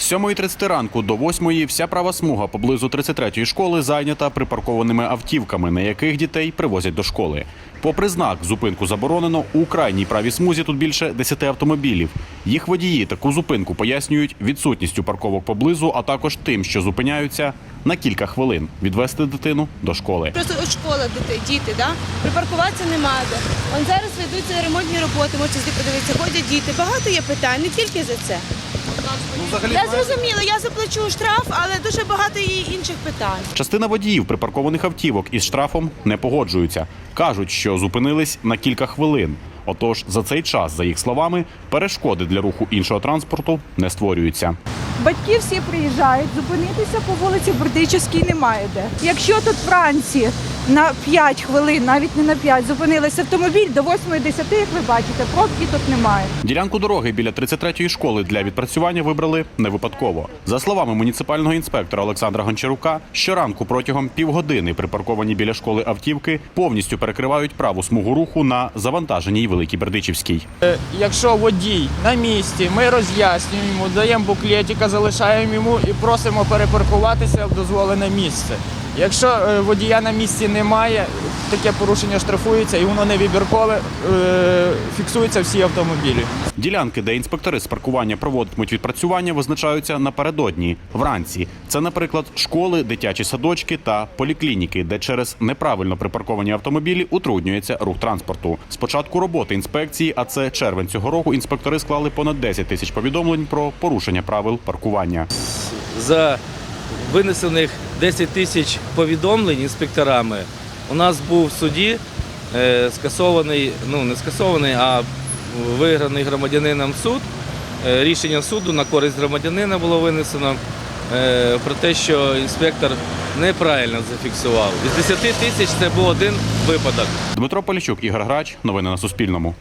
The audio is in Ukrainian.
З 7.30 ранку до 8.00 вся права смуга поблизу 33-ї школи зайнята припаркованими автівками, на яких дітей привозять до школи. Попри знак зупинку заборонено, у крайній правій смузі тут більше 10 автомобілів. Їх водії таку зупинку пояснюють відсутністю парковок поблизу, а також тим, що зупиняються на кілька хвилин відвести дитину до школи. Просто от школа, діти, діти, да? припаркуватися нема де. Зараз ведуться ремонтні роботи, можете подивитися, ходять діти. Багато є питань, не тільки за це. Я зрозуміла, я заплачу штраф, але дуже багато є інших питань. Частина водіїв припаркованих автівок із штрафом не погоджуються. кажуть, що зупинились на кілька хвилин. Отож, за цей час, за їх словами, перешкоди для руху іншого транспорту не створюються. Батьки всі приїжджають, зупинитися по вулиці Бердичівській немає де. Якщо тут вранці на 5 хвилин, навіть не на 5, зупинилися автомобіль до 8-10, як ви бачите, пробки тут немає. Ділянку дороги біля 33-ї школи для відпрацювання вибрали не випадково. За словами муніципального інспектора Олександра Гончарука, щоранку протягом півгодини припарковані біля школи автівки повністю перекривають праву смугу руху на завантаженій Великій Бердичівській. Е, Якщо водій на місці, ми роз'яснюємо, йому, даємо буклетика, залишаємо йому і просимо перепаркуватися в дозволене місце. Якщо е, водія на місці немає, таке порушення штрафується і воно невибіркове, е, фіксуються всі автомобілі. Ділянки, де інспектори з паркування проводитимуть відпрацювання, визначаються напередодні вранці. Це, наприклад, школи, дитячі садочки та поліклініки, де через неправильно припарковані автомобілі утруднюється рух транспорту. З початку роботи інспекції, а це червень цього року, інспектори склали понад 10 тисяч повідомлень про порушення правил паркування. за винесених 10 тисяч повідомлень інспекторами у нас був в суді е, скасований, ну не скасований, а виграний громадянином суд. Е, Рішення суду на користь громадянина було винесено е, про те, що інспектор неправильно зафіксував. Із 10 тисяч це був один випадок. Дмитро Поліщук, Ігор Грач. Новини на Суспільному.